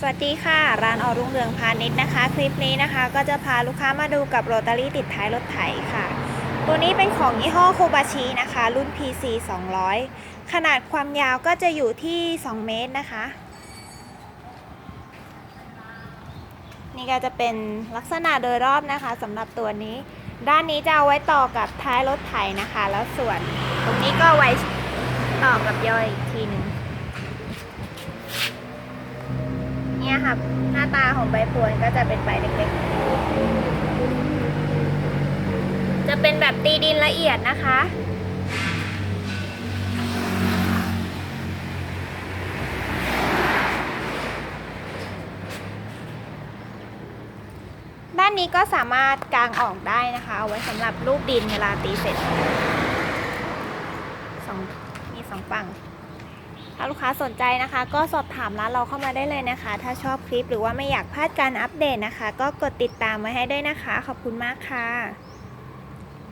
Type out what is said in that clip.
สวัสดีค่ะ ร้านออรุ่งเรืองพาณิชย์นะคะ คลิปนี้นะคะก็จะพาลูกค้ามาดูกับโรตารี่ติดท้ายรถไถค่ะ ตัวนี้เป็นของยี่ห้อโคบาชินะคะ รุ่น PC 200 ขนาดความยาวก็จะอยู่ที่ 2 เมตรนะคะ นี่ก็จะเป็นลักษณะโดยรอบนะคะสำหรับตัวนี้ ด้านนี้จะเอาไว้ต่อกับท้ายรถไถนะคะ แล้วส่วนตรงนี้ก็ไว้ต่อกับย่อยอีกทีหนึ่ง นี่ยค่ะ หน้าตาของใบพวนก็จะเป็นใบเล็กๆ จะเป็นแบบตีดินละเอียดนะคะ ด้านนี้ก็สามารถกางออกได้นะคะ เอาไว้สำหรับลูกดินเวลาตีเสร็จสองมีสองฝั่ง ถ้าลูกค้าสนใจนะคะ ก็สอบถามร้านเราเข้ามาได้เลยนะคะ ถ้าชอบคลิปหรือว่าไม่อยากพลาดการอัปเดตนะคะ ก็กดติดตามไว้ให้ด้วยนะคะ ขอบคุณมากค่ะ